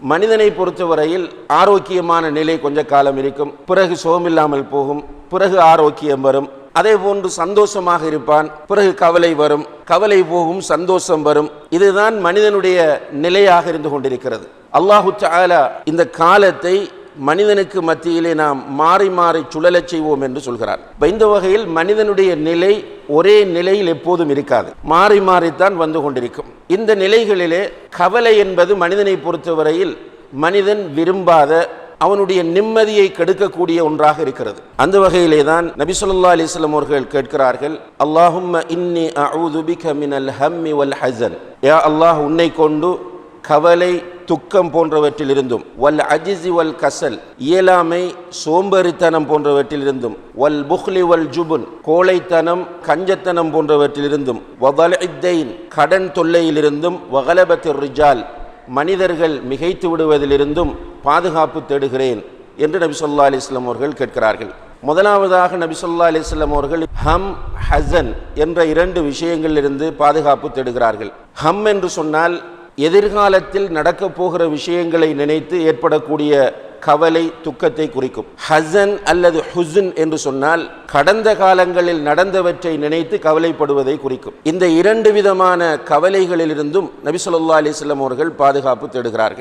மனிதனை பொறுத்தவரையில் ஆரோக்கியமான நிலை கொஞ்ச காலம் இருக்கும். பிறகு சுகமில்லாமல் போகும். பிறகு ஆரோக்கியம் வரும். அதே போன்று சந்தோஷமாக இருப்பான். பிறகு கவலை வரும். கவலை போகும் சந்தோஷம் வரும். இதுதான் மனிதனுடைய நிலையாக இருந்து கொண்டிருக்கிறது. அல்லாஹு தஆலா இந்த காலத்தை மனிதனுக்கு மத்தியிலே நாம் மாறி மாறி சுழலச் செய்வோம் என்று சொல்கிறார். இந்த வகையில் மனிதனுடைய நிலை ஒரே நிலையில் எப்போதும் இருக்காது. மாறி மாறித்தான் வந்து கொண்டிருக்கும். இந்த நிலைகளிலே கவலை என்பது மனிதனை பொறுத்தவரையில் மனிதன் விரும்பாத அவனுடைய நிம்மதியை கெடுக்கக்கூடிய ஒன்றாக இருக்கிறது. அந்த வகையிலே தான் நபிசுல்லா ஸல்லல்லாஹு அவர்கள் கேட்கிறார்கள் அல்லாஹும் இன்னி அஊது மினல் ஹம்மி வல் ஹஸன். யா அல்லாஹ் உன்னை கொண்டு கவலை துக்கம் போன்றவற்றிலிருந்தும் வல் அஜிசி வல் கசல் இயலாமை சோம்பேறித்தனம் போன்றவற்றிலிருந்தும் வல் புஹ்லி வல் ஜுபுன் கோழைத்தனம் கஞ்சத்தனம் போன்றவற்றிலிருந்தும் வதலைத்தைன் கடன் தொல்லையிலிருந்தும் வகலபத்திர் ரிஜால் மனிதர்கள் மிகைத்து விடுவதிலிருந்தும் பாதுகாப்பு தேடுகிறேன் என்று நபி சொல்லா அலிஸ்லாம் அவர்கள் கேட்கிறார்கள். முதலாவதாக நபி சொல்லா அலிஸ்லாம் அவர்கள் ஹம் ஹசன் என்ற இரண்டு விஷயங்களிலிருந்து பாதுகாப்பு தேடுகிறார்கள். ஹம் என்று சொன்னால் எதிர்காலத்தில் நடக்கப் போகிற விஷயங்களை நினைத்து ஏற்படக்கூடிய கவலை துக்கத்தை குறிக்கும். ஹசன் அல்லது ஹுசன் என்று சொன்னால் கடந்த காலங்களில் நடந்தவற்றை நினைத்து கவலைப்படுவதை குறிக்கும். இந்த இரண்டு விதமான கவலைகளிலிருந்தும் நபி சொல்லா அலிஸ்லாம் அவர்கள் பாதுகாப்பு தேடுகிறார்கள்.